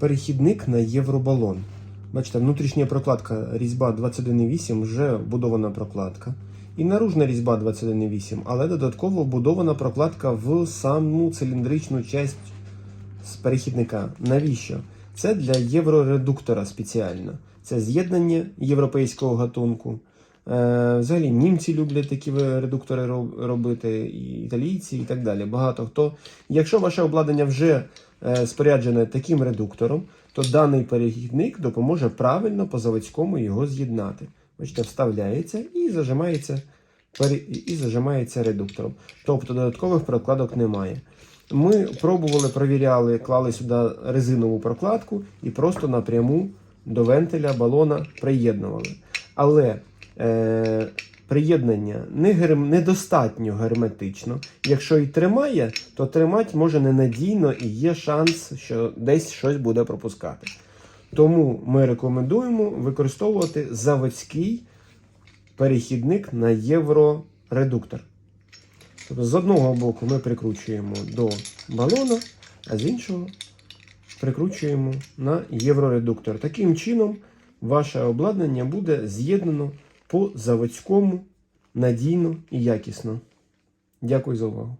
перехідник на євробалон. Бачите, внутрішня прокладка різьба 21,8 вже вбудована прокладка. І наружна різьба 21,8, але додатково вбудована прокладка в саму циліндричну часть з перехідника. Навіщо? Це для євроредуктора спеціально. Це з'єднання європейського гатунку. Е, взагалі, німці люблять такі редуктори робити, і італійці, і так далі. Багато хто. Якщо ваше обладнання вже е, споряджене таким редуктором, то даний перехідник допоможе правильно по заводському його з'єднати. Бачите, вставляється і зажимається, і зажимається редуктором. Тобто додаткових прокладок немає. Ми пробували, провіряли, клали сюди резинову прокладку і просто напряму до вентиля балона приєднували. Але е, приєднання не герм, недостатньо герметично. Якщо і тримає, то тримати може ненадійно і є шанс, що десь щось буде пропускати. Тому ми рекомендуємо використовувати заводський перехідник на євроредуктор. Тобто з одного боку ми прикручуємо до балона, а з іншого прикручуємо на євроредуктор. Таким чином, ваше обладнання буде з'єднано по заводському надійно і якісно. Дякую за увагу.